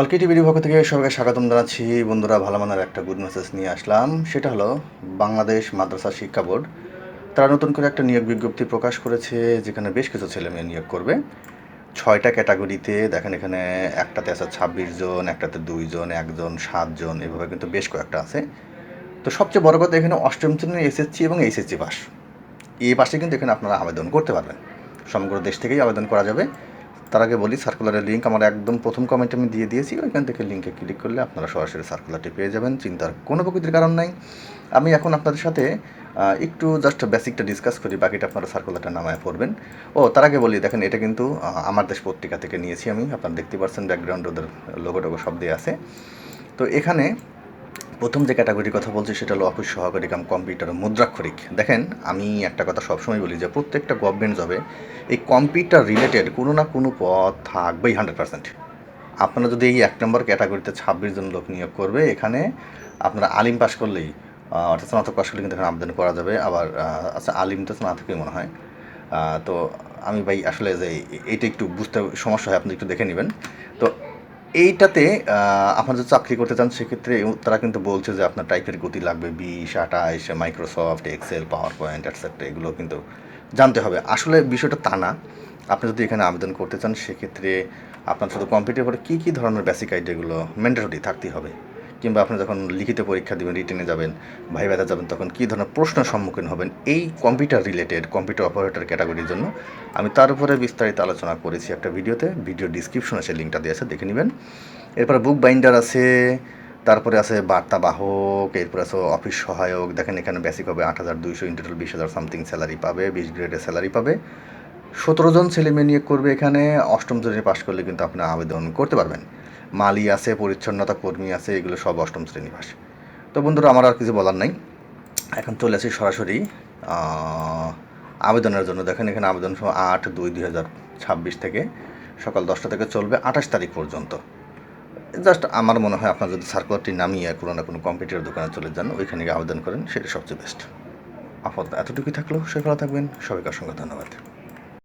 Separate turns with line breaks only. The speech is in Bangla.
পালকি টিভির পক্ষ থেকে সবাইকে স্বাগতম জানাচ্ছি। বন্ধুরা, ভালো মানের একটা গুড মেসেজ নিয়ে আসলাম। সেটা হলো, বাংলাদেশ মাদ্রাসা শিক্ষা বোর্ড তারা নতুন করে একটা নিয়োগ বিজ্ঞপ্তি প্রকাশ করেছে, যেখানে বেশ কিছু ছেলে মেয়ে নিয়োগ করবে। ছয়টা ক্যাটাগরিতে, দেখেন এখানে একটাতে আছে ছাব্বিশ জন, একটাতে দুইজন একজন সাতজন এভাবে কিন্তু বেশ কয়েকটা আছে। তো সবচেয়ে বড় কথা এখানে অষ্টম শ্রেণির এসএসসি এবং এইচএসসি পাস। এই পাশে কিন্তু এখানে আপনারা আবেদন করতে পারবেন। সমগ্র দেশ থেকেই আবেদন করা যাবে। তার আগে বলি সার্কুলারের লিঙ্ক আমার একদম প্রথম কমেন্টে আমি দিয়ে দিয়েছি, ওইখান থেকে লিঙ্কে ক্লিক করলে আপনারা সরাসরি সার্কুলারটি পেয়ে যাবেন, চিন্তার কোনো প্রকৃতির কারণ নাই। আমি এখন আপনাদের সাথে একটু জাস্ট বেসিকটা ডিসকাস করি, বাকিটা আপনারা সার্কুলারটা নামায় পড়বেন। ও, তার আগে বলি, দেখেন এটা কিন্তু আমার দেশ পত্রিকা থেকে নিয়েছি আমি, আপনারা দেখতে পাচ্ছেন ব্যাকগ্রাউন্ড ওদের লোগো টোগো সব দিয়ে আছে। তো এখানে প্রথম যে ক্যাটাগরির কথা বলছি, সেটা হলো অফিস সহকারী কাম কম্পিউটার মুদ্রাক্ষরিক। দেখেন, আমি একটা কথা সবসময় বলি যে, প্রত্যেকটা গভর্নমেন্ট জবে এই কম্পিউটার রিলেটেড কোনো না কোনো পদ থাকবেই হান্ড্রেড পার্সেন্ট আপনারা যদি এই এক নম্বর ক্যাটাগরিতে ছাব্বিশ জন লোক নিয়োগ করবে, এখানে আপনারা আলিম পাস করলেই অর্থাৎ স্নাতক পাস করলে কিন্তু এখানে আবেদন করা যাবে, আবার আচ্ছা আলিম তো স্নাতকই মনে হয়। তো আমি ভাই আসলে যে এইটা একটু বুঝতে সমস্যা হয়, আপনি একটু দেখে নেবেন। তো এইটাতে আপনার যদি চাকরি করতে চান, সেক্ষেত্রে তারা কিন্তু বলছে যে আপনার টাইপের গতি লাগবে, বিশ, আঠাশ Microsoft Excel power point except এগুলো কিন্তু জানতে হবে। আসলে বিষয়টা তা না। আপনি যদি এখানে আবেদন করতে চান, সেক্ষেত্রে আপনার শুধু কম্পিউটার পরে কী কী ধরনের বেসিক আইডিয়াগুলো ম্যান্ডেটরি থাকতেই হবে। কিংবা আপনি যখন লিখিত পরীক্ষা দেবেন রিটেনে যাবেন, ভাই ভাইভাতে যাবেন, তখন কী ধরনের প্রশ্নের সম্মুখীন হবেন এই কম্পিউটার রিলেটেড কম্পিউটার অপারেটর ক্যাটাগরির জন্য আমি তার উপরে বিস্তারিত আলোচনা করেছি একটা ভিডিওতে। ভিডিও ডিসক্রিপশনে সেই লিঙ্কটা দিয়ে আছে, দেখে নেবেন। এরপরে বুক বাইন্ডার আছে, তারপরে আছে বার্তাবাহক এরপরে আছে অফিস সহায়ক। দেখেন এখানে বেসিক হবে আট হাজার দুইশো ইন টোটাল বিশ হাজার সামথিং স্যালারি পাবে, বিশ গ্রেডের স্যালারি পাবে। সতেরো জন ছেলে মেয়ে নিয়োগ করবে এখানে, অষ্টম শ্রেণি পাশ করলে কিন্তু আপনি আবেদন করতে পারবেন। মালি আছে, পরিচ্ছন্নতা কর্মী আছে, এগুলো সব অষ্টম শ্রেণি পাশ। তো বন্ধুরা, আমার আর কিছু বলার নাই। এখন চলে আসি সরাসরি আবেদনের জন্য। দেখেন এখানে আবেদন সময় আট দুই দুই হাজার ছাব্বিশ থেকে সকাল দশটা থেকে চলবে আঠাশ তারিখ পর্যন্ত। জাস্ট আমার মনে হয় আপনার যদি সার্কুলারটি নামিয়ে কোনো না কোনো কম্পিউটার দোকানে চলে যান, ওইখানে গিয়ে আবেদন করেন, সেটা সবচেয়ে বেস্ট আপাতত এতটুকুই থাকল। সে ভালো থাকবেন। সবাইকে অসংখ্য ধন্যবাদ।